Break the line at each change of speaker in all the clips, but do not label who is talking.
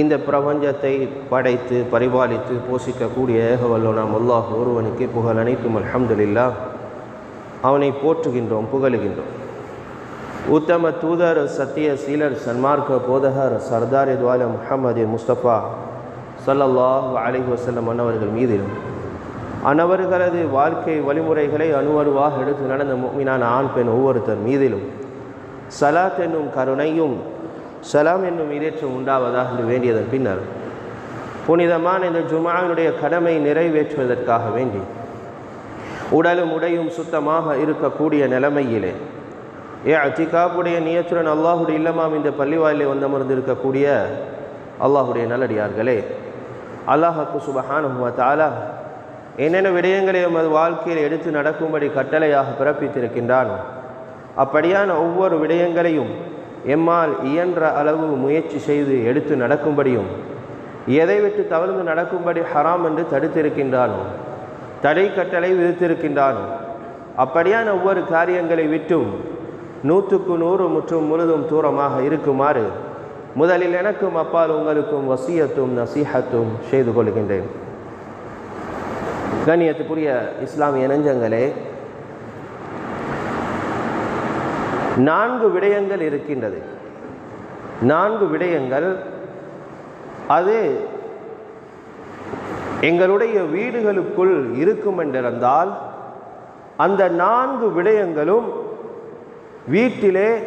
இந்த பிரபஞ்சத்தை படைத்து பரிபாலித்து போஷிக்கக்கூடிய ஏக நாம் அல்லாஹ் ஒருவனுக்கு புகழ் அனைத்தும் அல்ஹம்துலில்லா. அவனை போற்றுகின்றோம் புகழுகின்றோம். உத்தம தூதர் சத்திய சீலர் சன்மார்க்க போதகர் சர்தார் எதுவால முஹம்மது முஸ்தபா ஸல்லல்லாஹு அலைஹி வஸல்லம் அன்னவர்கள் மீதிலும் அன்னவர்களது வாழ்க்கை வழிமுறைகளை அணுவருவாக எடுத்து நடந்த மீனான ஆண் பெண் ஒவ்வொருத்தர் மீதிலும் சலாத் என்னும் கருணையும் சலாம் என்னும் இடேற்றம் உண்டாவதாக என்று வேண்டியதன் பின்னர் புனிதமான இந்த ஜுமாவினுடைய கடமை நிறைவேற்றுவதற்காக வேண்டி உடலும் உடையும் சுத்தமாக இருக்கக்கூடிய நிலைமையிலே ஏ அத்திகாப்புடைய நியத்துடன் அல்லாஹுடைய இல்லமாம் இந்த பள்ளிவாயிலே வந்தமர்ந்திருக்கக்கூடிய அல்லாஹுடைய நல்லடியார்களே அல்லாஹக்கு சுபஹானுவ தாலா என்னென்ன விடயங்களை எமது வாழ்க்கையில் எடுத்து நடக்கும்படி கட்டளையாக பிறப்பித்திருக்கின்றானோ அப்படியான ஒவ்வொரு விடயங்களையும் எம்மால் இயன்ற அளவு முயற்சி செய்து எடுத்து நடக்கும்படியும் எதை விட்டு தவழ்ந்து நடக்கும்படி ஹராம் என்று தடுத்திருக்கின்றானோ தடை கட்டளை விதித்திருக்கின்றானோ அப்படியான ஒவ்வொரு காரியங்களை விட்டும் நூற்றுக்கு நூறு முற்றும் முழுதும் தூரமாக இருக்குமாறு முதலில் எனக்கும் அப்பால் உங்களுக்கும் வசியத்தும் நசீஹத்தும் செய்து கொள்கின்றேன். கண்ணியத்துக்குரிய இஸ்லாமிய நெஞ்சங்களே நான்கு விடயங்கள் இருக்கின்றது. நான்கு விடயங்கள். அது எங்களுடைய வீடுகளுக்குள் இருக்கும் என்றிருந்தால் அந்த நான்கு விடயங்களும் வீட்டிலே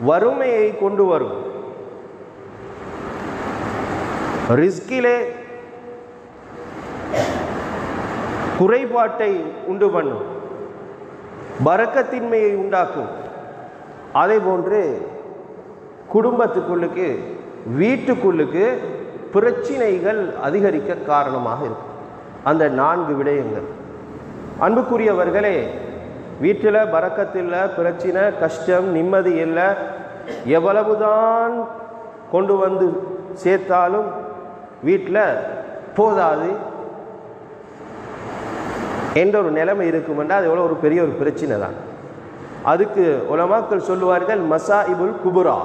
வறுமையை கொண்டு வரும். ரிஸ்கிலே குறைபாட்டை உண்டு பண்ணும். பறக்கத்தின்மையை உண்டாக்கும். அதே போன்று குடும்பத்துக்குள்ளுக்கு வீட்டுக்குள்ளுக்கு பிரச்சினைகள் அதிகரிக்க காரணமாக இருக்கும். அந்த நான்கு விடயங்கள். அன்புக்குரியவர்களே வீட்டில் பறக்கத்தில் பிரச்சனை கஷ்டம் நிம்மதி இல்லை எவ்வளவுதான் கொண்டு வந்து சேர்த்தாலும் வீட்டில் போதாது. என்ற ஒரு நிலைமை இருக்குமெண்டா அது எவ்வளோ ஒரு பெரிய ஒரு பிரச்சனை தான் அதுக்கு உலமாக்கள் சொல்லுவார்கள் மசா இபுல் குபுரா.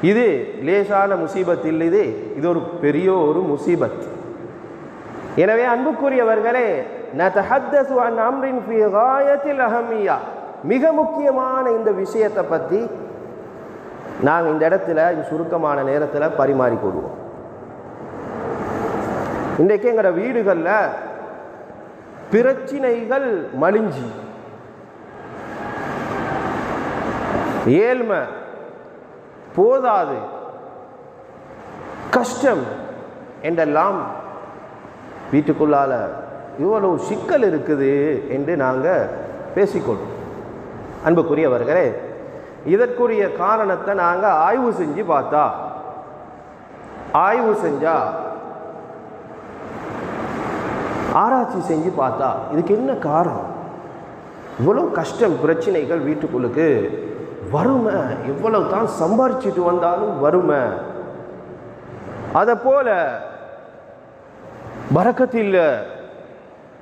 இது லேசான முசீபத் இல்லை இது இது ஒரு பெரிய ஒரு முசீபத். எனவே அன்புக்குரியவர்களே அஹமியா. மிக முக்கியமான இந்த விஷயத்தை பற்றி நாங்கள் இந்த இடத்துல சுருக்கமான நேரத்தில் பரிமாறிக்கொள்வோம் இன்றைக்கு எங்களோட வீடுகளில் பிரச்சினைகள் மலிஞ்சி. ஏழ்மை போதாது. கஷ்டம் என்றெல்லாம் வீட்டுக்குள்ளால இவ்வளவு சிக்கல் இருக்குது என்று நாங்கள் பேசிக்கொள்வோம் அன்புக்குரியவர்களே இதற்குரிய காரணத்தை நாங்கள் ஆய்வு செஞ்சு பார்த்தா ஆய்வு செஞ்சா ஆராய்ச்சி செஞ்சு பார்த்தா இதுக்கு என்ன காரணம்? இவ்வளோ கஷ்டம் பிரச்சனைகள் வீட்டுக்குள்ளுக்கு வறுமை. எவ்வளவு தான் சம்பாரிச்சிட்டு வந்தாலும் வறுமை. அதை போல பறக்கத்தில்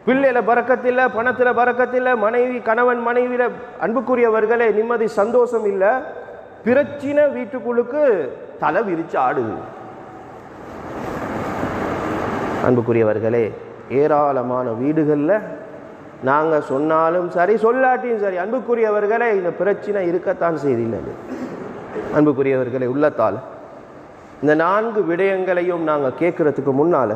பிள்ளையில பறக்கத்தில் பணத்தில் பறக்கத்தில் மனைவி கணவன் மனைவியில் அன்புக்குரியவர்களே நிம்மதி சந்தோஷம் இல்லை. பிரச்சினை வீட்டுக்குழுக்கு தலை விரிச்சு ஆடுது. அன்புக்குரியவர்களே ஏராளமான வீடுகளில் நாங்கள் சொன்னாலும் சரி சொல்லாட்டியும் சரி அன்புக்குரியவர்களே இந்த பிரச்சனை இருக்கத்தான் செய்தில்லை அன்புக்குரியவர்களே உள்ளத்தால். இந்த நான்கு விடயங்களையும் நாங்கள் கேட்குறதுக்கு முன்னால்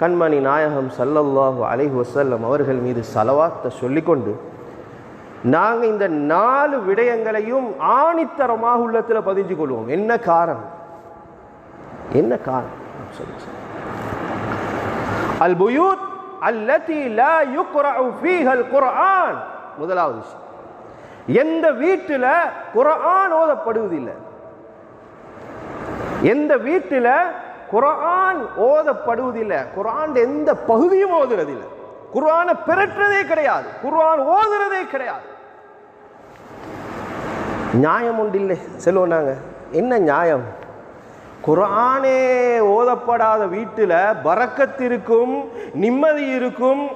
கண்மணி நாயகம் சல்லல்லாஹு அலைஹி வசல்லம் அவர்கள் மீது சலவாத்தை சொல்லிக்கொண்டு நாங்கள் இந்த நாலு விடயங்களையும் ஆணித்தரமாக உள்ளத்தில் பதிஞ்சு கொள்வோம். என்ன காரணம்? என்ன காரணம்? சொல்லி அல் புயூ அல்லதி லா யுக்ரஉ ஃபீஹல் குர்ஆன். முதலாவது விஷயம். எந்த வீட்டில் குர்ஆன் ஓதப்படுவதில்லை. எந்த வீட்டில் குர்ஆன் ஓதப்படுவதில்லை. குர்ஆன் எந்த பகுதியும் ஓதுறதில்லை. குர்ஆனை பிறற்றதே கிடையாது. குர்ஆன் ஓதுறதே கிடையாது. நியாயம் உண்டு இல்லை. செல்வோம் நாங்கள் என்ன நியாயம்? குரானே ஓதப்படாத வீட்டில் பறக்கத்திருக்கும் நிம்மதி இருக்கும்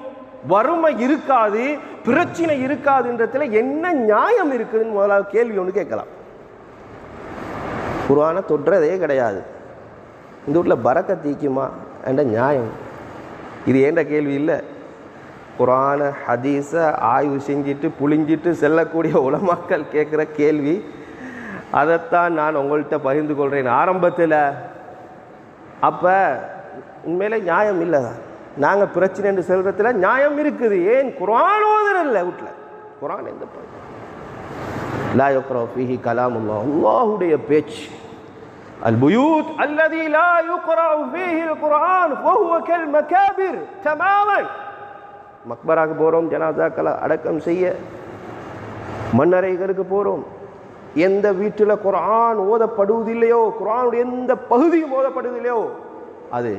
வறுமை இருக்காது பிரச்சனை இருக்காதுன்றதுல என்ன நியாயம் இருக்குதுன்னு முதலாவது கேள்வி ஒன்று கேட்கலாம். குரானை தொடுறதே கிடையாது. இந்த வீட்டில் பறக்க தீக்குமா? என்ற நியாயம். இது ஏண்ட கேள்வி இல்லை. குரான ஹதீஸை ஆய்வு செஞ்சுட்டு புளிஞ்சிட்டு செல்லக்கூடிய உலமாக்கள் கேட்குற கேள்வி அதைத்தான் நான் உங்கள்கிட்ட பகிர்ந்து கொள்கிறேன் ஆரம்பத்தில் அப்போ உண்மையிலே நியாயம் இல்லை நாங்கள் பிரச்சனைன்னு செல்றதுல நியாயம் இருக்குது ஏன் குரான் ஓதுற இல்லை வீட்டில் குரான் எந்த ப- லா யுக்ரா ஃபீஹி கலாமுல்லா அல்லாஹுடைய பேச்சு البيوت الذي لا يقرأ فيه القرآن وهو كالمكابر تماما மக்பராக்கு போகிறோம் ஜனாதாக்களை அடக்கம் செய்ய மன்னரைகளுக்கு போகிறோம் எந்த வீட்டில் குரான் ஓதப்படுவதில்லையோ குரானுடைய எந்த பகுதியும் ஓதப்படுவதில்லையோ அது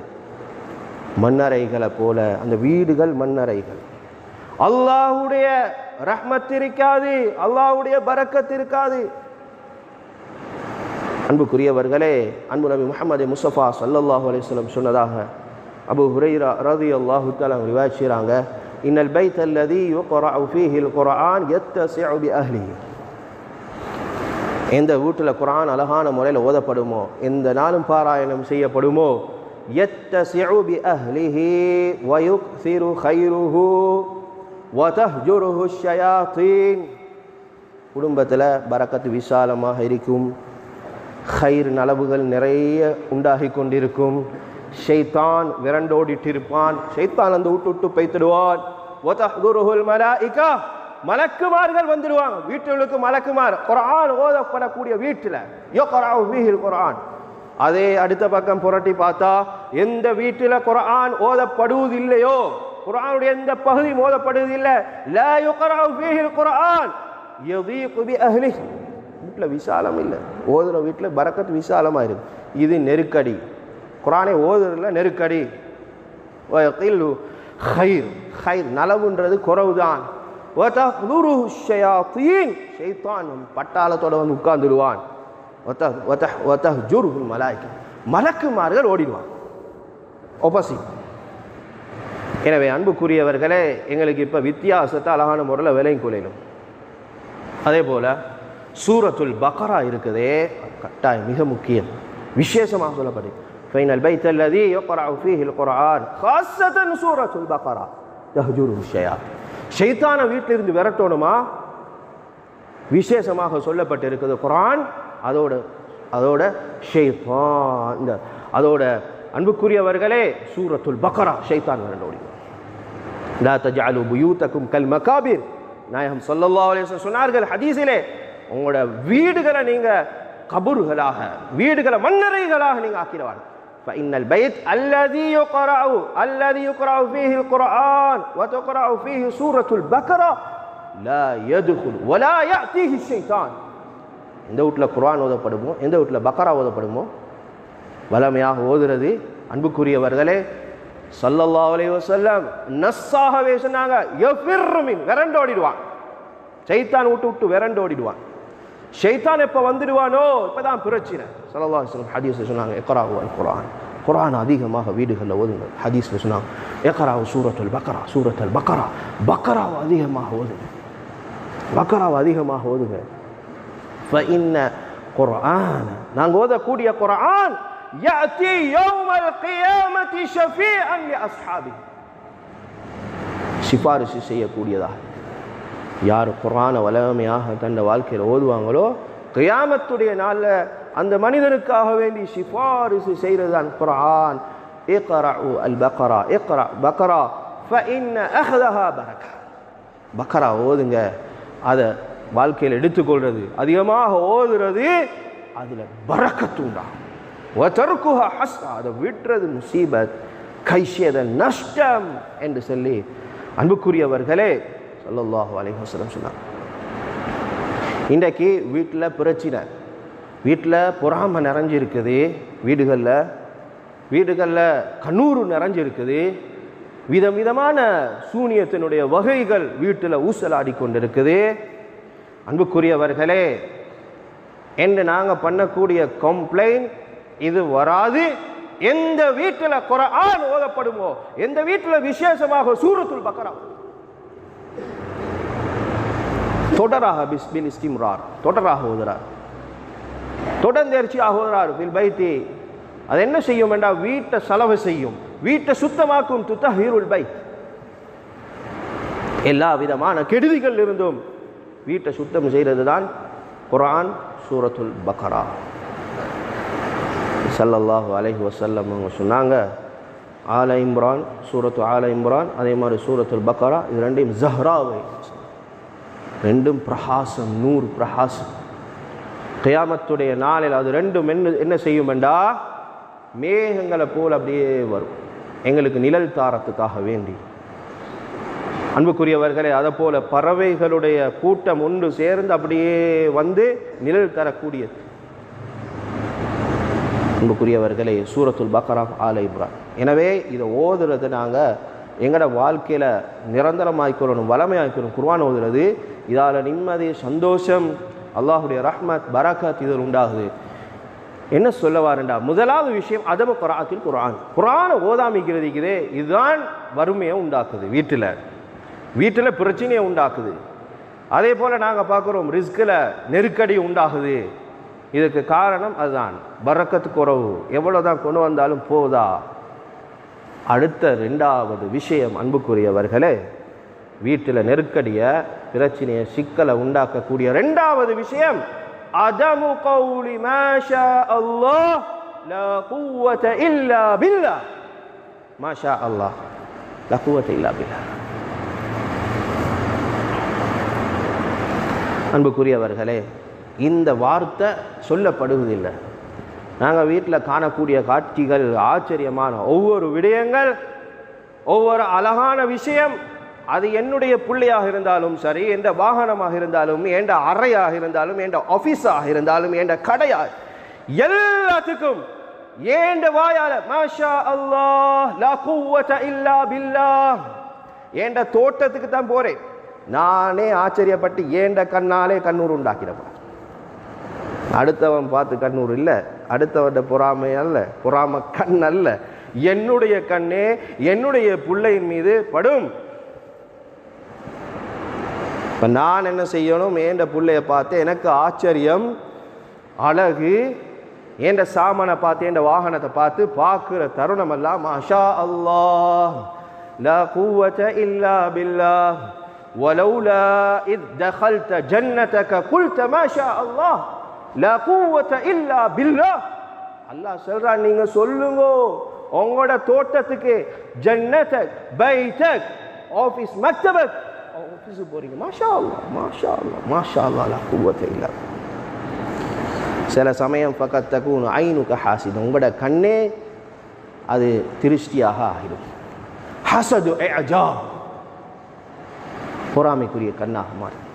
மண்ணறைகளை போல அந்த வீடுகள் மண்ணறைகள் அல்லாஹ்வுடைய ரஹ்மத் இருக்காது அல்லாஹுடைய பரக்கத் இருக்காது. அன்புக்குரியவர்களே அன்பு நபி முகமது முசஃபா ஸல்லல்லாஹு அலிஸ்லம் சொன்னதாக அபு ஹுரைரா ரதி அல்லாஹு ரிவாயத் செய்றாங்க. இன்னல் பைத் அல்லதி யுக்ரஅு ஃபீஹில் குர்ஆன் யத்தஸிஉ பி அஹ்லிஹி. எந்த வீட்டில் குரான் அழகான முறையில் ஓதப்படுமோ எந்த நாளும் பாராயணம் செய்யப்படுமோ எத்த சிறுபி அஹ்லிஹி வயுக்ஸிரு கைருஹு வதஹ்ஜுருஹு ஷயாத்தீன். குடும்பத்தில் பரக்கத்து விசாலமாக இருக்கும். ஹைர் நலவுகள் நிறைய உண்டாகி கொண்டிருக்கும். ஷைத்தான் விரண்டோடிட்டிருப்பான். ஷைத்தான் அந்த விட்டு விட்டு பைத்திடுவான் ஒதஹ்துருஹுல் மலாயிகா. மலக்குமார்கள் வந்துடுவாங்க. வீட்டுகளுக்கு மலக்குமார். குரான் ஓதப்படக்கூடிய வீட்டில். யக்ரஅு ஃபீஹில் குரான் அதே அடுத்த பக்கம் புரட்டி பார்த்தா எந்த வீட்டில் குரான் ஓதப்படுவதில்லையோ குரானுடைய எந்த பகுதி ஓதப்படுவதில்லை லா யுக்ரஅு ஃபீஹில் குரான் எவி பி அஹ்லிஹி வீட்டில் விசாலம் இல்லை. ஓதுற வீட்டில் பறக்கத்து விசாலமாக இருக்கு. இது நெருக்கடி. குரானை ஓதுறதுல நெருக்கடி. ஹைர். ஹைர். நலவுன்றது குறவுதான். தான் ஷைத்தான் பட்டாளத்தோட வந்து உட்கார்ந்துடுவான் மலாய்க்கு மலக்குமார்கள் ஓடிடுவான் ஒப்போசிட் எனவே அன்புக்குரியவர்களே எங்களுக்கு இப்போ வித்தியாசத்தை அழகான முறையில் விலையும் குலையிலும். அதே போல் சூரத்துல் பக்கரா இருக்குதே கட்டாயம் மிக முக்கியம். விசேஷமாக சொல்லப்படும் ஃபைனல் பை தல்லதி யோகரா ஃபீஹில் குரான் சூரத்துல் பக்கரா தஹஜூர் விஷயா ஷைத்தான வீட்டிலிருந்து விரட்டணுமா? விசேஷமாக சொல்லப்பட்டிருக்குது குரான். அதோட அதோட ஷெய்தான் இந்த அதோட அன்புக்குரியவர்களே சூரத்துல் பக்கரா ஷைத்தான் வரணும் லா தஜாலு புயூத்தக்கும் கல் மகாபீர். நாயகம் சொல்லல்லா அலேசன் சொன்னார்கள் ஹதீஸிலே உங்களோட வீடுகளை நீங்கள் கபூர்களாக வீடுகளை மண்ணறைகளாக நீங்கள் ஆக்கிடுவார்கள் فإن البيت الذي يقرأ الذي يقرأ فيه القرآن وتقرأ فيه سورة البقرة لا يدخل ولا يأتيه الشيطان எந்த வீட்டில் குர்ஆன் ஓதப்படுமோ எந்த வீட்டில் பக்கரா ஓதப்படுமோ வளமையாக ஓதுறது அன்புக்குரியவர்களே ஸல்லல்லாஹு அலைஹி வஸல்லம் நஸ்ஸாகவே சொன்னாங்க யஃபிர்ரு மின் விரண்டோடிடுவான் ஷைத்தான் விட்டு விட்டு விரண்டோடிடுவான் ஷைத்தான் எப்போ வந்துடுவானோ இப்பதான் பிரச்சனை ஸல்லல்லாஹு அலைஹி வஸல்லம் ஹதீஸ்ல சொன்னாங்க இக்ராவு அல் குர்ஆன் குர்ஆன் அதிகமாக வீடுகளில் ஓதுங்க ஹதீஸ்ல சொன்னாங்க இக்ராவு சூரத்துல் பக்ரா சூரத்துல் பக்ரா பக்ராவை அதிகமாக ஓதுங்க பக்ராவை அதிகமாக ஓதுங்க فإن قرآن நாங்கள் ஓதக்கூடிய குர்ஆன் يأتي يوم القيامة شفيعا لأصحابه சிபாரிசு செய்யக்கூடியதாக யார் குரானை வளமையாக தன் வாழ்க்கையில் ஓதுவாங்களோ கியாமத்துடைய நாளில் அந்த மனிதனுக்காக வேண்டி சிஃபாரிசு செய்கிறது தான் குரான் ஏக்கரா அல் பக்கரா ஏக்கரா பக்கரா பரக்கா பக்கரா ஓதுங்க. அதை வாழ்க்கையில் எடுத்துக்கொள்வது அதிகமாக ஓதுறது அதில் பறக்கத்துண்டாகும் அதை விட்டுறது முசீபத் கைஷியத நஷ்டம் என்று சொல்லி அன்புக்குரியவர்களே அல்லாஹு அலைஹி வஸல்லம் சொன்னாங்க இன்றைக்கு வீட்டில் பிரச்சனை. வீட்டில் பொறாமை நிறைஞ்சிருக்குது. வீடுகளில் வீடுகளில் கண்ணூறு நிறைஞ்சிருக்குது. விதம் விதமான சூனியத்தினுடைய வகைகள் வீட்டில் ஊசலாடி கொண்டிருக்குது. அன்புக்குரியவர்களே என்று நாங்கள் பண்ணக்கூடிய கம்ப்ளைண்ட் இது வராது. எந்த வீட்டில் குரான் ஓதப்படுமோ எந்த வீட்டில் விசேஷமாக சூரத்துள் பக்கரா தொடராக பிஸ்பில் இஸ்திம்ரார். தொடராக ஓதுறார். தொடர்ந்தேர்ச்சி ஆகுறார் பில் பைத்தி. அது என்ன செய்யும் என்றால் வீட்டை செலவு செய்யும். வீட்டை சுத்தமாக்கும் துத்த ஹீருல் பை எல்லா விதமான கெடுதிகள் இருந்தும் வீட்டை சுத்தம் செய்கிறது தான் குரான் சூரத்துல் பக்ரா சல்லல்லாஹு அலைஹி வசல்லம் அவங்க சொன்னாங்க ஆல இம்ரான் சூரத்து ஆல இம்ரான் அதே மாதிரி சூரத்துல் பக்ரா இது ரெண்டையும் ஜஹ்ராவை. ரெண்டும் பிரகாசம் நூறு பிரகாசம். கயாமத்துடைய நாளில் அது ரெண்டும் என்ன என்ன செய்யும் என்றா மேகங்களை போல் அப்படியே வரும். எங்களுக்கு நிழல் தாரத்துக்காக வேண்டி. அன்புக்குரியவர்களே அதை போல பறவைகளுடைய கூட்டம் ஒன்று சேர்ந்து அப்படியே வந்து நிழல் தரக்கூடியது. அன்புக்குரியவர்களே சூரத்துல் பக்ரா ஆல இப்ரான் எனவே இதை ஓதுறது நாங்கள் எங்களோட வாழ்க்கையில் நிரந்தரமாய்க்கிறோம் வளமையாக்கிறோம் குர்ஆன் ஓதுறது இதால் நிம்மதி சந்தோஷம் அல்லாஹுடைய ரஹ்மத் பராக்கத் இதில் உண்டாகுது. என்ன சொல்ல வாரண்டா முதலாவது விஷயம் அதம குராத்தில் குரான் குரானை ஓதாமிக்கிறதுக்குதே இதுதான் வறுமையை உண்டாக்குது வீட்டில். வீட்டில் பிரச்சனையை உண்டாக்குது. அதே போல் நாங்கள் பார்க்குறோம் ரிஸ்கில் நெருக்கடி உண்டாகுது. இதுக்கு காரணம் அதுதான். பறக்கத்து குறவு எவ்வளோ தான் கொண்டு வந்தாலும் போதா? அடுத்த ரெண்டாவது விஷயம் அன்புக்குரியவர்களே வீட்டில் நெருக்கடியை பிரச்சனையை சிக்கலை உண்டாக்கக்கூடிய ரெண்டாவது விஷயம் அதமு கௌலி மாஷா அல்லாஹ் லா குவத இல்லா பில்லா. மாஷா அல்லாஹ் லா குவத இல்லா பில்லா. அன்புக்குரியவர்களே இந்த வார்த்தை சொல்லப்படுவதில்லை. நாங்கள் வீட்டில் காணக்கூடிய காட்சிகள் ஆச்சரியமான ஒவ்வொரு விடயங்கள் ஒவ்வொரு அழகான விஷயம் அது என்னுடைய பிள்ளையாக இருந்தாலும் சரி எந்த வாகனமாக இருந்தாலும் எந்த அறையாக இருந்தாலும் எந்த ஆஃபீஸாக இருந்தாலும் எந்த கடையாக எல்லாத்துக்கும் ஏண்ட வாயால மாஷா அல்லாஹ் லா குவத இல்லா பில்லா ஏண்ட தோட்டத்துக்கு தான் போறேன். நானே ஆச்சரியப்பட்டு ஏண்ட கண்ணாலே கண்ணூர் உண்டாக்கிடப்பா அடுத்தவன் பார்த்து கண்ணூர் இல்லை அடுத்தவன் பொறாமை அல்ல பொறாம கண் அல்ல. என்னுடைய கண்ணே என்னுடைய பிள்ளையின் மீது படும். இப்போ நான் என்ன செய்யணும் ஏண்ட பிள்ளைய பார்த்து எனக்கு ஆச்சரியம் அழகு ஏண்ட சாமானை பார்த்து ஏண்ட வாகனத்தை பார்த்து பார்க்குற தருணம் எல்லாம் மாஷா அல்லாஹ் லா குவத இல்லா பில்லாஹ் ولولا إذ دخلت جنتك قلت ما شاء الله لا قوة إلا بالله அல்லாஹ் சொல்றான் நீங்க சொல்லுங்க உங்களோட தோட்டத்துக்கு ஜன்னதக் பைதக் ஆஃபீஸ் மக்தபக் ஆஃபீஸ் போறீங்க மாஷா அல்லாஹ் மாஷா அல்லாஹ் மாஷா அல்லாஹ் குவத்தை இல்லை சில சமயம் பக்கத் தகுன் ஐனுக்கு ஹாசித் உங்களோட கண்ணே அது திருஷ்டியாக ஆகிடும். ஹசது அஜா பொறாமைக்குரிய கண்ணாக மாறும்.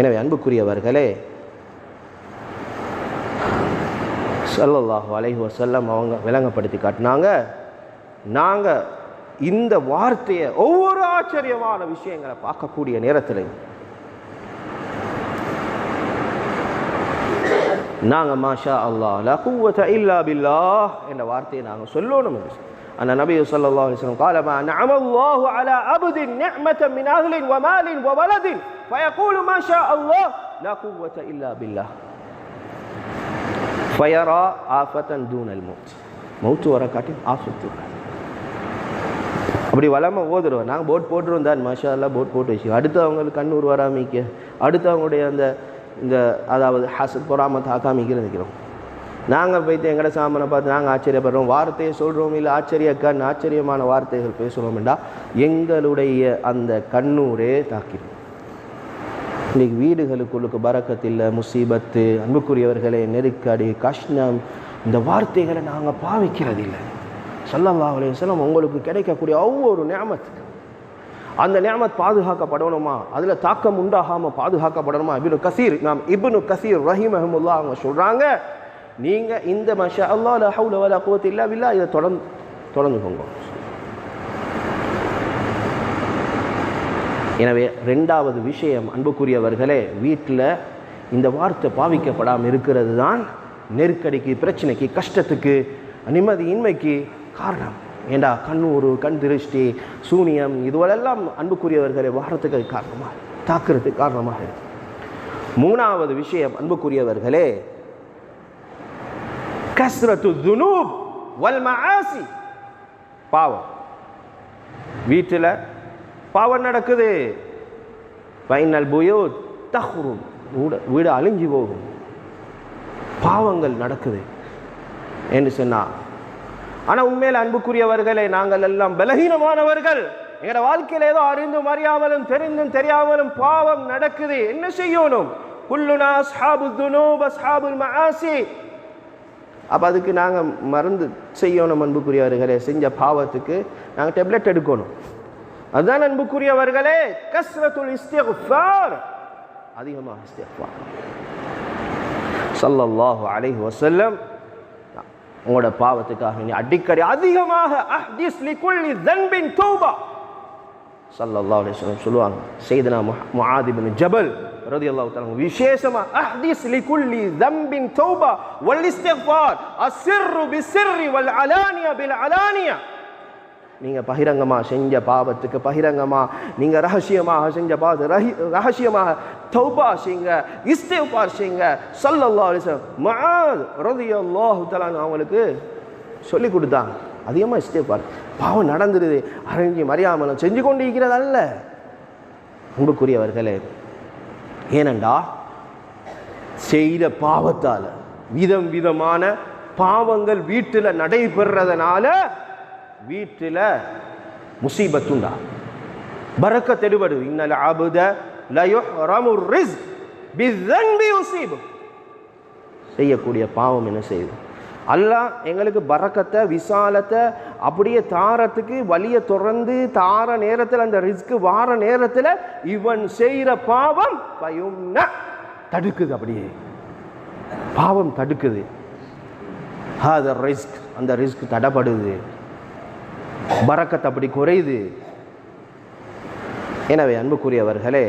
எனவே அன்புக்குரியவர்களே ஸல்லல்லாஹு அலைஹி செல்லம் அவங்க விளங்கப்படுத்தி காட்டினாங்க. நாங்கள் இந்த வார்த்தையை ஒவ்வொரு ஆச்சரியமான விஷயங்களை பார்க்கக்கூடிய நேரத்தில். நாங்கள் மாஷா அல்லா லகுவத இல்லா பில்லா என்ற வார்த்தையை நாங்கள் சொல்லணும் அந்த நபி சொல்லா அலிஸ்லம் காலமா நஅமல்லாஹு அலா அபுதின் நிஅமத மின் அஹ்லின் வ மாலின் வ வலதின் ஃபயகூலு மாஷா அல்லாஹ் லகுவத இல்லா பில்லா ஃபயரா ஆஃபதன் தூனல் மௌத் மௌத்து வர காட்டி ஆஃபத்து அப்படி வளமாக ஓதுருவோம் நாங்கள் போட் போட்டுருவோம் தான் மாஷா போட் போட்டு வச்சு அடுத்து அவங்களுக்கு கண்ணூர் வராமிக்க அடுத்து அவங்களுடைய அந்த இந்த அதாவது ஹசத் பொறாமத்தை ஆக்காமிக்க நிற்கிறோம் நாங்கள் போய்த்து எங்கட சாமனை பார்த்து நாங்கள் ஆச்சரியப்படுறோம். வார்த்தையை சொல்கிறோம் இல்லை ஆச்சரிய ஆச்சரியமான வார்த்தைகள் பேசுகிறோம்டா எங்களுடைய அந்த கண்ணூரே தாக்கிடும். இன்றைக்கி வீடுகளுக்குள்ளுக்கு பறக்கத்தில் முசீபத்து அன்புக்குரியவர்களே நெருக்கடி கஷ்டம் இந்த வார்த்தைகளை நாங்கள் பாவிக்கிறதில்லை. சல்லல்லா அலைஹி வஸல்லம் உங்களுக்கு கிடைக்கக்கூடிய ஒவ்வொரு நியாமத்துக்கு அந்த நியமத் பாதுகாக்கப்படணுமா? அதில் தாக்கம் உண்டாகாமல் பாதுகாக்கப்படணுமா? இபினு கசீர் நாம் இப்னு கசீர் ரஹீம் அஹமுல்லா அவங்க சொல்கிறாங்க நீங்கள் இந்த மஷா அல்லா ல ஹவுல வலா இல்லா இதை தொடர்ந்து தொடர்ந்துக்கோங்க. எனவே ரெண்டாவது விஷயம் அன்புக்குரியவர்களே வீட்டில் இந்த வார்த்தை பாவிக்கப்படாமல் இருக்கிறது தான் நெருக்கடிக்கு பிரச்சனைக்கு கஷ்டத்துக்கு நிம்மதியின்மைக்கு காரணம். ஏண்டா கண்ணூறு கண் திருஷ்டி சூனியம் இதுவெல்லாம் அன்புக்குரியவர்களை வாரத்துக்கு காரணமாக தாக்குறதுக்கு காரணமாக மூணாவது விஷயம் அன்புக்குரியவர்களே கஸ்ரத்து துனூப் வல் மஆசி பாவம். வீட்டில் பாவம் நடக்குது. பைனல் புயோ தஹ்ரும். வீடு வீடு அழிஞ்சு போகும். பாவங்கள் நடக்குது. என்று சொன்னா ஆனால் உண்மையில் அன்புக்குரியவர்களே நாங்கள் எல்லாம் பலகீனமானவர்கள். எங்களோட வாழ்க்கையில் ஏதோ அறிந்தும் அறியாமலும் தெரிந்தும் தெரியாமலும் பாவம் நடக்குது. என்ன செய்யணும்? குல்லுனா சாபு துனூப் அஸ்ஹாபுல் மஆசி. அப்போ அதுக்கு நாங்கள் மருந்து செய்யணும் அன்புக்குரியவர்களே. செஞ்ச பாவத்துக்கு நாங்கள் டெப்லெட் எடுக்கணும். அதுதான் அன்புக்குரியவர்களே கஸ்ரத்துல் இஸ்திக்ஃபார். அதிகமாக இஸ்திக்ஃபார். சல்லல்லாஹு அலைஹி வசல்லம் உங்களோட பாவத்துக்காக நீ அடிக்கடி அதிகமாக அஹ்திஸ் லிகுல்லி தன்பின் தௌபா. ஸல்லல்லாஹு அலைஹி வஸல்லம் சொல்லுவாங்க. சையதுனா முஆத் இப்னு ஜபல் ரலியல்லாஹு தஆலா விசேஷமா அஹ்திஸ் லிகுல்லி தன்பின் தௌபா. வல் இஸ்திக்ஃபார் அஸ்ஸிர்ரு பிஸ்ஸிர்ரி வல் அலானியா பில் அலானியா. நீங்க பகிரங்கமாக செஞ்ச பாவத்துக்கு பகிரங்கமாக நீங்க ரகசியமாக செஞ்ச பாவத்து ரஹி ரகசியமாக தௌபா செய்யுங்க இஸ்திஃபார் செய்யுங்க. சொல்லல்லா அலைஹி வஸல்லம் அவங்களுக்கு சொல்லி கொடுத்தாங்க அதிகமாக இஸ்திஃபார் பாவம் நடந்துருது. அறிஞ்சு மறியாமலும் செஞ்சு கொண்டு இருக்கிறது அல்ல அன்புக்குரியவர்களே ஏனண்டா செய்த பாவத்தால் விதம் விதமான பாவங்கள் வீட்டில் நடைபெறதுனால வீட்டில் முசீபத்துண்டா. பறக்க தெடுபடு. இன்னல் அபுத லயுஹ்ரமு ரிஸ் பிதன்பி உசீபு. செய்யக்கூடிய பாவம் என்ன செய்யுது? அல்லாஹ் எங்களுக்கு பறக்கத்தை விசாலத்தை அப்படியே தாரத்துக்கு வழியை தொடர்ந்து தார நேரத்தில் அந்த ரிஸ்க்கு வார நேரத்தில் இவன் செய்கிற பாவம் பயும்ன. தடுக்குது அப்படியே. பாவம் தடுக்குது. அது ரிஸ்க் அந்த ரிஸ்க் தடப்படுது. பறக்கத் அப்படி குறையுது. எனவே அன்புக்குரியவர்களே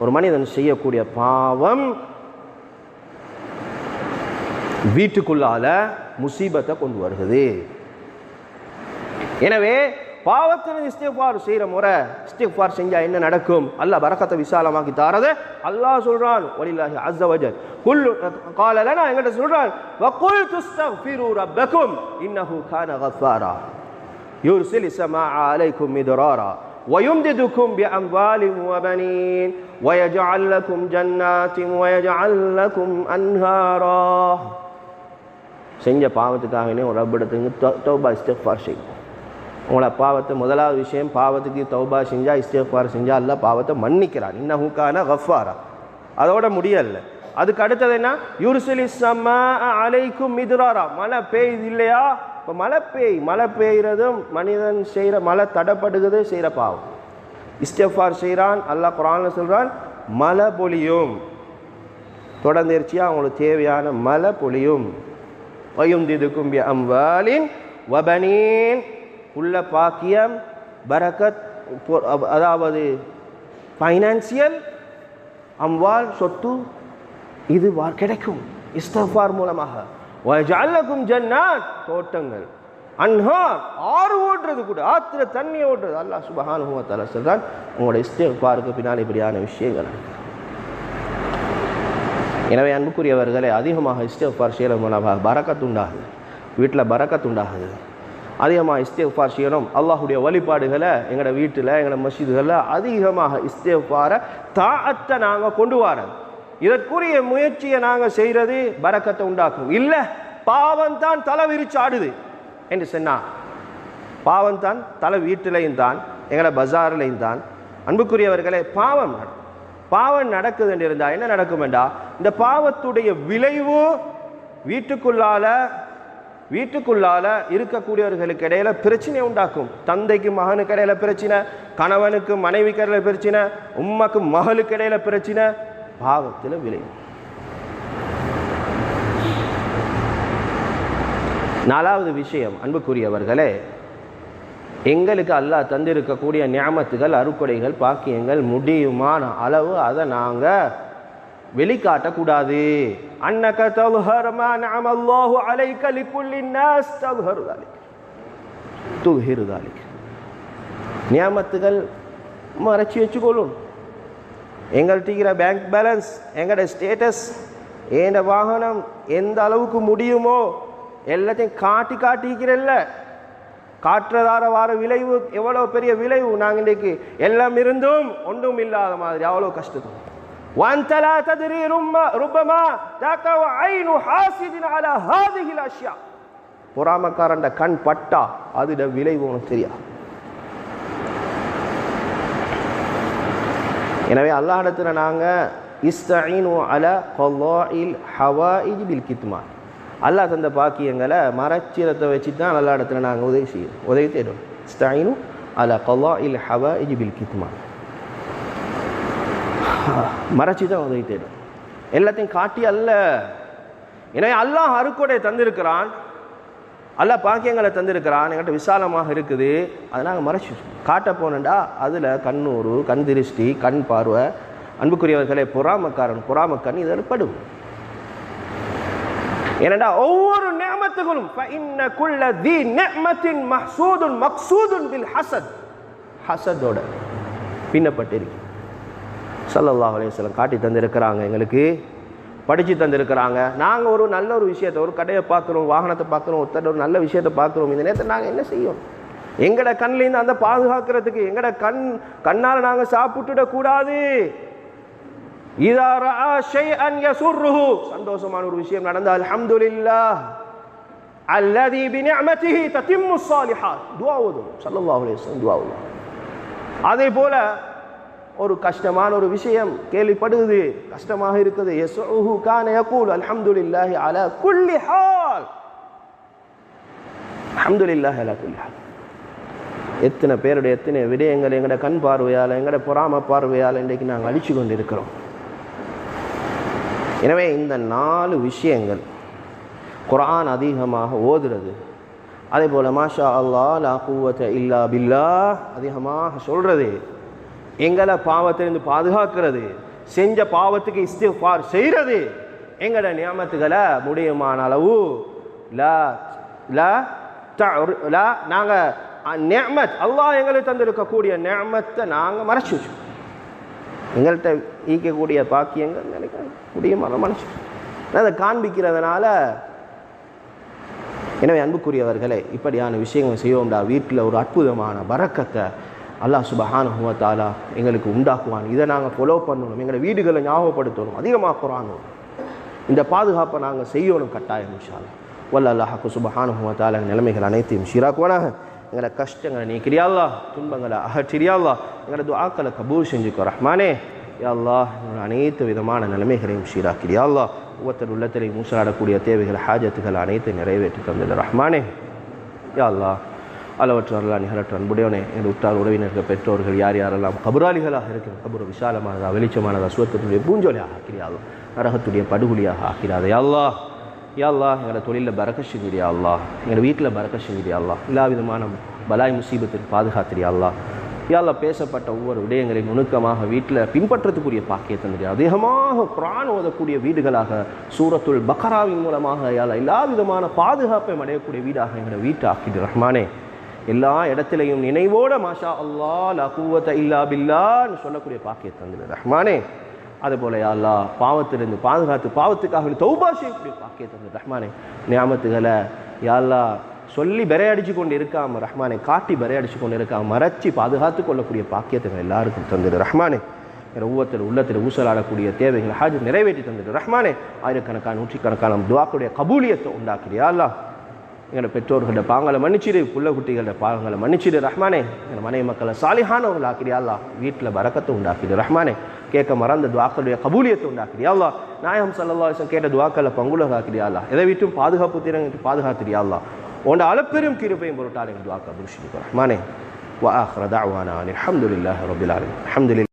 ஒரு மனிதன் செய்யக்கூடிய பாவம் வீட்டுக்குள்ளால முசீபத்தை கொண்டு வருகிறது. எனவே பாவத்தின் இஸ்திஃபார் செய்கிற முறை இஸ்திஃபார் செஞ்சால் என்ன நடக்கும்? அல்லாஹ் பரக்கத்தை விசாலமாக்கி தாரது. அல்லாஹ் சொல்கிறான் ஒலில்லாஹி அஸ்ஸவஜல் குல் காலல நான் எங்கிட்ட சொல்கிறான் வகுல் துஸ்தக்ஃபிரு ரப்பக்கும் இன்னஹு கான கஃபாரா يرسل السماء عليكم مدرارا ويمددكم بأموال وبنين ويجعل لكم جنات ويجعل لكم أنهارا செஞ்ச பாவத்துக்காகவே ஒரு ரப்பிடத்துக்கு தௌபா இஸ்திஃபார் செய்யும் உங்களோட பாவத்தை முதலாவது விஷயம் பாவத்துக்கு தௌபா செஞ்சா இஸ்திஃபார் செஞ்சா அல்ல பாவத்தை மன்னிக்கிறான் இன்னஹுக்கான கஃபாரா அதோட முடியல அதுக்கு அடுத்தது என்ன? யூர்சிலி சம அலைக்கும் மிதுராரா. மழை பெய்யுது இல்லையா இப்போ மழை பெய் மழை பெய்கிறதும் மனிதன் செய்கிற மழை தடப்படுகிறது செய்கிற பாவம். இஸ்டஃபார் செய்கிறான் அல்லாஹ் குரானில் சொல்கிறான் மழை பொழியும். தொடர்ந்தேர்ச்சியாக அவங்களுக்கு தேவையான மழை பொழியும். வயும் திதுக்கும் அம்வாலின் வபனீன். உள்ள பாக்கியம் பரக்கத் அதாவது ஃபைனான்சியல் அம்வால் சொத்து இது வா- கிடைக்கும். இஸ்தஃபார் மூலமாக. வஜஅல்லக்கும் ஜன்னாத். தோட்டங்கள். அன்ஹார். ஆறு ஓட்டுறது கூட. ஆத்திர தண்ணி ஓட்டுறது அல்லாஹ் சுபஹான் வ அலசர் தான் உங்களோட இஸ்தஃபாருக்கு பின்னால் இப்படியான விஷயங்கள் எனவே அன்புக்குரியவர்களே அதிகமாக இஸ்தஃபார் செய்கிற மூலமாக பறக்கத்துண்டாகுது வீட்டில் பறக்கத்துண்டாகுது அதிகமாக இஸ்தேஃபார் செய்யணும். அல்லாஹுடைய வழிபாடுகளை எங்களோட வீட்டில் எங்களோட மசீதுகளில் அதிகமாக இஸ்தேஃபாரை தாத்தை நாங்கள் கொண்டு வரோம் இதற்குரிய முயற்சியை நாங்கள் செய்கிறது பறக்கத்தை உண்டாக்கும். இல்லை பாவம் தான் தலை விரிச்சு ஆடுது என்று சொன்னா பாவம் தான் தலை வீட்டிலையும் தான் எங்களை பஜார்லையும் தான். அன்புக்குரியவர்களே பாவம் நடக்கும். பாவம் நடக்குது என்று இருந்தால் என்ன நடக்கும் என்றா இந்த பாவத்துடைய விளைவு வீட்டுக்குள்ளால வீட்டுக்குள்ளால இருக்கக்கூடியவர்களுக்கு இடையில பிரச்சனை உண்டாக்கும். தந்தைக்கு மகனுக்கு இடையில பிரச்சனை கணவனுக்கு மனைவிக்கு இடையில பிரச்சனை உம்மாக்கு மகளுக்கு இடையில பிரச்சனை பாவத்தில் விளையும் நாலாவது விஷயம் அன்புக்குரியவர்களே எங்களுக்கு அல்லாஹ் தந்திருக்கக்கூடிய ஞாபத்துகள் அறுக்குடைகள் பாக்கியங்கள் முடியுமான அளவு அதை நாங்கள் வெளிக்காட்டக்கூடாது. அன்னக தவுஹர்மா நாம் அல்லாஹு அலைக்கலி புள்ளி நாஸ் தவுஹருதாலி துஹிருதாலி ஞாபத்துகள் மறைச்சி வச்சுக்கொள்ளணும் எங்கள்கிட்ட இருக்கிற பேங்க் பேலன்ஸ் எங்களோட ஸ்டேட்டஸ் ஏண்ட வாகனம் எந்த அளவுக்கு முடியுமோ எல்லாத்தையும் காட்டி காட்டிக்கிறல்ல காற்றதார வார விளைவு எவ்வளோ பெரிய விளைவு நாங்கள் இன்றைக்கு எல்லாம் இருந்தும் ஒன்றும் இல்லாத மாதிரி அவ்வளோ கஷ்டத்தும் وأنت لا تدري رم- ربما تقع عين حاسد على هذه الأشياء பொறாமக்காரண்ட கண் பட்டா அதுட விளைவு உனக்கு தெரியாது எனவே அல்லாஹ் இடத்துல நாங்கள் இஸ்தீனு அல கொல்லாயில் ஹவாஇஜ் பில் கித்மான் அல்லாஹ் தந்த பாக்கியங்களை மரச்சிரத்தை வச்சு தான் அல்லா இடத்துல நாங்கள் உதவி செய்யும் உதவி தேடும் இஸ்தீனு அல கொல்லாயில் ஹவாஇஜ் பில் கித்மா. மறைச்சி தான் உதவி தேடும் எல்லாத்தையும் காட்டி அல்ல. எனவே அல்லாஹ் அருக்கொடை தந்திருக்கிறான். அல்ல பாக்கியங்களை தந்திருக்கிறான் என்கிட்ட விசாலமாக இருக்குது. அதை நாங்கள் மறைச்சி காட்ட போனண்டா அதில் கண்ணூறு கண் திருஷ்டி கண் பார்வை அன்புக்குரியவர்களே பொறாமக்காரன் பொறாமக்கண் இதில் படும் ஏனடா ஒவ்வொரு நேமத்துகளும் ஹசத். ஹசதோட பின்னப்பட்டிருக்கு. சல்லல்லாஹ் அலையம் காட்டி தந்திருக்கிறாங்க எங்களுக்கு. படித்து தந்திருக்கிறாங்க. நாங்கள் ஒரு நல்ல ஒரு விஷயத்தை ஒரு கடையை பார்க்குறோம் வாகனத்தை பார்க்குறோம் ஒருத்தர் ஒரு நல்ல விஷயத்தை பார்க்குறோம். இந்த நேரத்தில் நாங்கள் என்ன செய்யும் எங்களோட கண்லேருந்து அந்த பாதுகாக்கிறதுக்கு எங்களோட கண் கண்ணால் நாங்கள் சாப்பிட்டுடக்கூடாது சந்தோஷமான ஒரு விஷயம் நடந்தால் அல்ஹம்துலில்லாஹ். அல்லதி பினிஅமதிஹி தத்திம்மு ஸாலிஹாத். துஆ ஓதும். ஸல்லல்லாஹு அலைஹி வஸல்லம் துஆ ஓதும். அதே போல ஒரு கஷ்டமான ஒரு விஷயம் கேள்விப்படுது. கஷ்டமாக இருக்குது. யஸ்உஹு கான யகூல் அல்ஹம்துலில்லாஹி அலா குல்லி ஹால். அல்ஹம்துலில்லாஹி அலா குல்லி ஹால். எத்தனை பேருடைய எத்தனை விடயங்கள் எங்களோட கண் பார்வையால் எங்கட பொறாம பார்வையால் இன்றைக்கு நாங்கள் அழிச்சு கொண்டு இருக்கிறோம் எனவே இந்த நாலு விஷயங்கள் குரான் அதிகமாக ஓதுறது அதே போல் மாஷா அல்லா லா இல்லா பில்லா அதிகமாக சொல்கிறது எங்களை பாவத்திலிருந்து பாதுகாக்கிறது. செஞ்ச பாவத்துக்கு இஸ்திஃபார் செய்கிறது. எங்களோட நியமத்துக்களை முடியுமான அளவு நாங்கள் நேமத் அல்லாஹ் எங்களுக்கு தந்திருக்கக்கூடிய நேமத்தை நாங்கள் மறைச்சி வச்சோம் எங்கள்கிட்ட ஈக்கக்கூடிய பாக்கியங்கள் நினைக்க முடியுமான மனசு அதை காண்பிக்கிறதுனால எனவே அன்புக்குரியவர்களே இப்படியான விஷயங்கள் செய்வோம்டா. வீட்டில் ஒரு அற்புதமான பறக்கத்தை அல்லாஹ் சுபஹானஹு தாலா எங்களுக்கு உண்டாக்குவான். இதை நாங்கள் ஃபாலோ பண்ணணும். எங்களை வீடுகளை ஞாபகப்படுத்தணும். அதிகமாக குரானும் இந்த பாதுகாப்பை நாங்கள் செய்யணும் கட்டாயம் இன்ஷால்லா வல்ல அல்லாஹாக்கு சுபஹானஹு தாலா நிலைமைகள் அனைத்தையும் சீராக்குவானாக. எங்களை கஷ்டங்களை நீக்கிறியால்லா துன்பங்களை அகற்றிறியால்லா எங்களை துஆக்களை கபூர் செஞ்சுக்கோ ரஹ்மானே. யா எங்களோட அனைத்து விதமான நிலைமைகளையும் சீராக்கிறியா ஒவ்வொருத்தர் உள்ளத்திலையும் மூசலாடக்கூடிய தேவைகள் ஹாஜத்துகள் அனைத்தையும் நிறைவேற்றி தந்தது ரஹ்மானே. யா அல்லாஹ். அளவற்ற அல்லாஹ் நிகழற்ற அன்புடையவனே என் உற்றார் உறவினர்கள் பெற்றோர்கள் யார் யாரெல்லாம் கபுராளிகளாக இருக்கிற கபுர விசாலமானதா வெளிச்சமானதா சுவர்க்கத்துடைய பூஞ்சோலியாக ஆக்கிறியா நரகத்துடைய படுகொலியாக ஆக்கிறாதே யா யாழ்லா எங்களை எங்களோட தொழிலில் பறக்க செஞ்சிடியா அல்லா எங்கள் வீட்டில் பறக்க செஞ்சிடியா அல்லா எல்லா விதமான பலாய் முசீபத்திற்கு பாதுகாத்திரியா அல்லா யாழ்ல பேசப்பட்ட ஒவ்வொரு விடயங்களையும் நுணுக்கமாக வீட்டில் பின்பற்றத்துக்குரிய பாக்கிய தந்திரியா அதிகமாக குரான் ஓதக்கூடிய வீடுகளாக சூரத்துள் பக்கராவின் மூலமாக யா எல்லா விதமான பாதுகாப்பையும் அடையக்கூடிய வீடாக எங்களை வீட்டை ஆக்கிடு ரஹ்மானே. எல்லா இடத்திலையும் நினைவோட மாஷா அல்லாஹ் லா இல்லா பில்லான்னு சொல்லக்கூடிய பாக்கிய தந்தது ரஹ்மானே. அதுபோல யா பாவத்திலிருந்து பாதுகாத்து பாவத்துக்காக தௌபா செய்யக்கூடிய பாக்கிய தந்தது ரஹ்மானே. ஞாபகத்துகளை யா அல்லாஹ் சொல்லி பெரையடிச்சு கொண்டு இருக்காம ரஹ்மானை காட்டி பெரையடிச்சு கொண்டு இருக்காம மறைச்சி பாதுகாத்து கொள்ளக்கூடிய பாக்கியத்தை எல்லாருக்கும் தந்தது ரஹ்மானே. ஒவ்வொருத்தர் உள்ளத்தில் ஊசலாடக்கூடிய தேவைகளை ஹாஜர் நிறைவேற்றி தந்துட்டு ரஹ்மானே. ஆயிரக்கணக்கான நூற்றுக்கணக்கான துவாக்களுடைய கபூலியத்தை உண்டாக்குறியா அல்லா எங்களோட பெற்றோர்களோட பாங்களை மன்னிச்சிடு புள்ள குட்டிகளோட பாவங்களை மன்னிச்சிடு ரஹ்மானே எங்கள் மனைவி மக்களை சாலிஹானவர்கள் ஆக்கிறியா அல்லா வீட்டில் பறக்கத்தை உண்டாக்கிடு ரஹ்மானே கேட்க மறந்த துவாக்களுடைய கபூலியத்தை உண்டாக்கிறியா அல்லா நாயகம் சல்லா அலிஸ்லாம் கேட்ட துவாக்களை பங்குலக ஆக்கிறியா அல்லா எதை விட்டும் பாதுகாப்பு திறன் பாதுகாத்திரியா அல்லா உண்ட அளப்பெரும் கிருப்பையும் பொருட்டால் எங்கள் துவாக்கா புருஷிக்கு ரஹ்மானே وآخر دعوانا أن الحمد لله رب العالمين الحمد لله